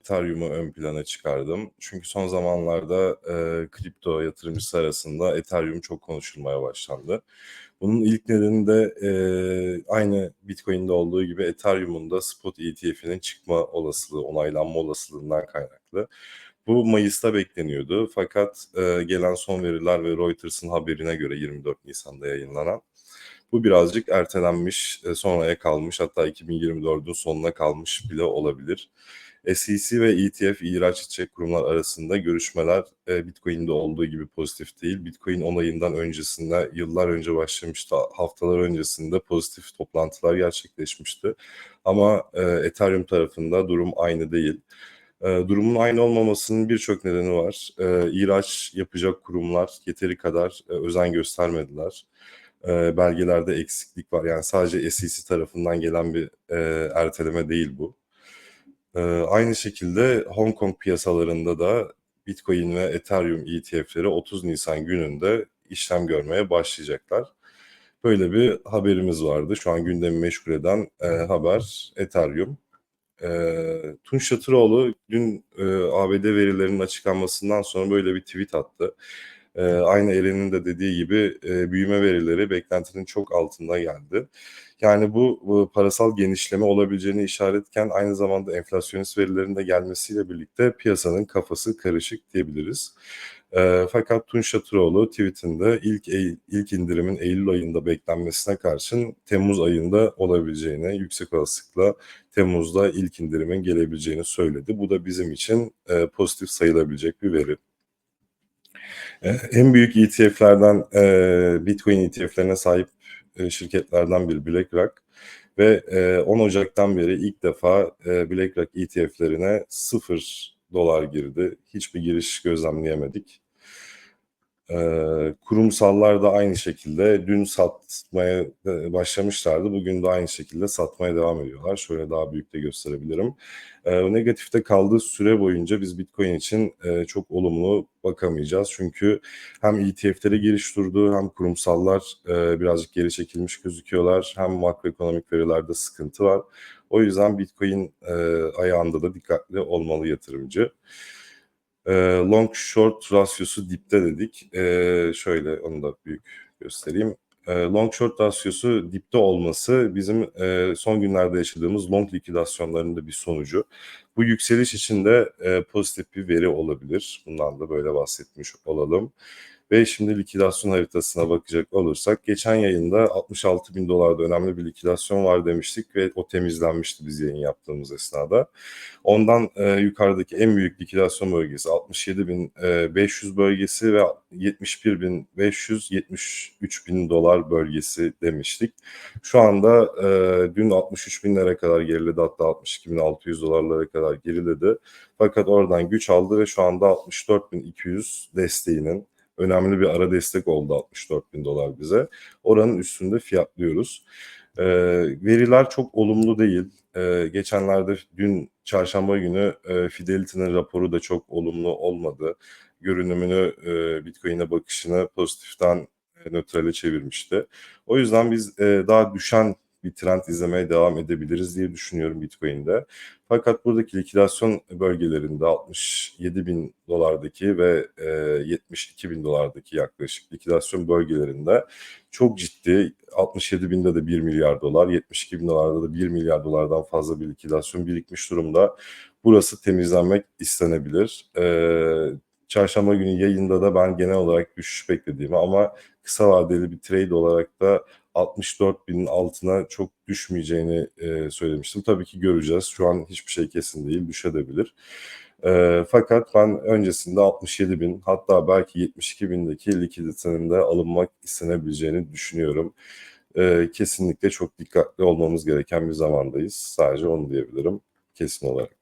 Ethereum'u ön plana çıkardım. Çünkü son zamanlarda e, kripto yatırımcısı arasında Ethereum çok konuşulmaya başlandı. Bunun ilk nedeni de e, aynı Bitcoin'de olduğu gibi Ethereum'un da spot ETF'inin çıkma olasılığı, onaylanma olasılığından kaynaklı. Bu Mayıs'ta bekleniyordu fakat e, gelen son veriler ve Reuters'ın haberine göre 24 Nisan'da yayınlanan bu birazcık ertelenmiş, e, sonraya kalmış hatta 2024'ün sonuna kalmış bile olabilir. SEC ve ETF ihraç edecek kurumlar arasında görüşmeler e, Bitcoin'de olduğu gibi pozitif değil. Bitcoin onayından öncesinde yıllar önce başlamıştı. Haftalar öncesinde pozitif toplantılar gerçekleşmişti. Ama e, Ethereum tarafında durum aynı değil. E, durumun aynı olmamasının birçok nedeni var. E, ihraç yapacak kurumlar yeteri kadar e, özen göstermediler. E, belgelerde eksiklik var. Yani sadece SEC tarafından gelen bir e, erteleme değil bu. E, aynı şekilde Hong Kong piyasalarında da Bitcoin ve Ethereum ETF'leri 30 Nisan gününde işlem görmeye başlayacaklar. Böyle bir haberimiz vardı. Şu an gündemi meşgul eden e, haber Ethereum. E, Tunç Şatıroğlu dün e, ABD verilerinin açıklanmasından sonra böyle bir tweet attı. E, aynı Eren'in de dediği gibi e, büyüme verileri beklentinin çok altında geldi. Yani bu, bu parasal genişleme olabileceğini işaretken aynı zamanda enflasyonist verilerin de gelmesiyle birlikte piyasanın kafası karışık diyebiliriz. E, fakat Tunç Şatıroğlu tweetinde ilk ilk indirimin Eylül ayında beklenmesine karşın Temmuz ayında olabileceğini, yüksek olasılıkla Temmuz'da ilk indirimin gelebileceğini söyledi. Bu da bizim için e, pozitif sayılabilecek bir veri. E, en büyük ETF'lerden e, Bitcoin ETF'lerine sahip e, şirketlerden biri BlackRock ve e, 10 Ocak'tan beri ilk defa e, BlackRock ETF'lerine 0 dolar girdi. Hiçbir giriş gözlemleyemedik. Kurumsallar da aynı şekilde dün satmaya başlamışlardı. Bugün de aynı şekilde satmaya devam ediyorlar. Şöyle daha büyük de gösterebilirim. Negatifte kaldığı süre boyunca biz Bitcoin için çok olumlu bakamayacağız. Çünkü hem ETF'lere giriş durdu hem kurumsallar birazcık geri çekilmiş gözüküyorlar. Hem makroekonomik verilerde sıkıntı var. O yüzden Bitcoin ayağında da dikkatli olmalı yatırımcı. E, long short rasyosu dipte dedik. E, şöyle onu da büyük göstereyim. E, long short rasyosu dipte olması bizim e, son günlerde yaşadığımız long likidasyonlarının bir sonucu. Bu yükseliş için de e, pozitif bir veri olabilir. Bundan da böyle bahsetmiş olalım. Ve şimdi likidasyon haritasına bakacak olursak geçen yayında 66 bin dolarda önemli bir likidasyon var demiştik ve o temizlenmişti biz yayın yaptığımız esnada. Ondan e, yukarıdaki en büyük likidasyon bölgesi 67 bin e, 500 bölgesi ve 71 bin 500 73 bin dolar bölgesi demiştik. Şu anda e, dün 63 binlere kadar geriledi hatta 62 bin 600 dolarlara kadar geriledi. Fakat oradan güç aldı ve şu anda 64 bin 200 desteğinin önemli bir ara destek oldu 64 bin dolar bize. Oranın üstünde fiyatlıyoruz. E, veriler çok olumlu değil. E, geçenlerde dün çarşamba günü e, Fidelity'nin raporu da çok olumlu olmadı. Görünümünü, e, Bitcoin'e bakışını pozitiften e, nötrale çevirmişti. O yüzden biz e, daha düşen bir trend izlemeye devam edebiliriz diye düşünüyorum Bitcoin'de. Fakat buradaki likidasyon bölgelerinde 67 bin dolardaki ve e, 72 bin dolardaki yaklaşık likidasyon bölgelerinde çok ciddi 67 binde de 1 milyar dolar, 72 bin dolarda da 1 milyar dolardan fazla bir likidasyon birikmiş durumda. Burası temizlenmek istenebilir. E, çarşamba günü yayında da ben genel olarak düşüş beklediğimi ama kısa vadeli bir trade olarak da 64 binin altına çok düşmeyeceğini e, söylemiştim. Tabii ki göreceğiz. Şu an hiçbir şey kesin değil, düşebilir. E, fakat ben öncesinde 67 bin hatta belki 72 bindeki likiditenin de alınmak istenebileceğini düşünüyorum. E, kesinlikle çok dikkatli olmamız gereken bir zamandayız. Sadece onu diyebilirim kesin olarak.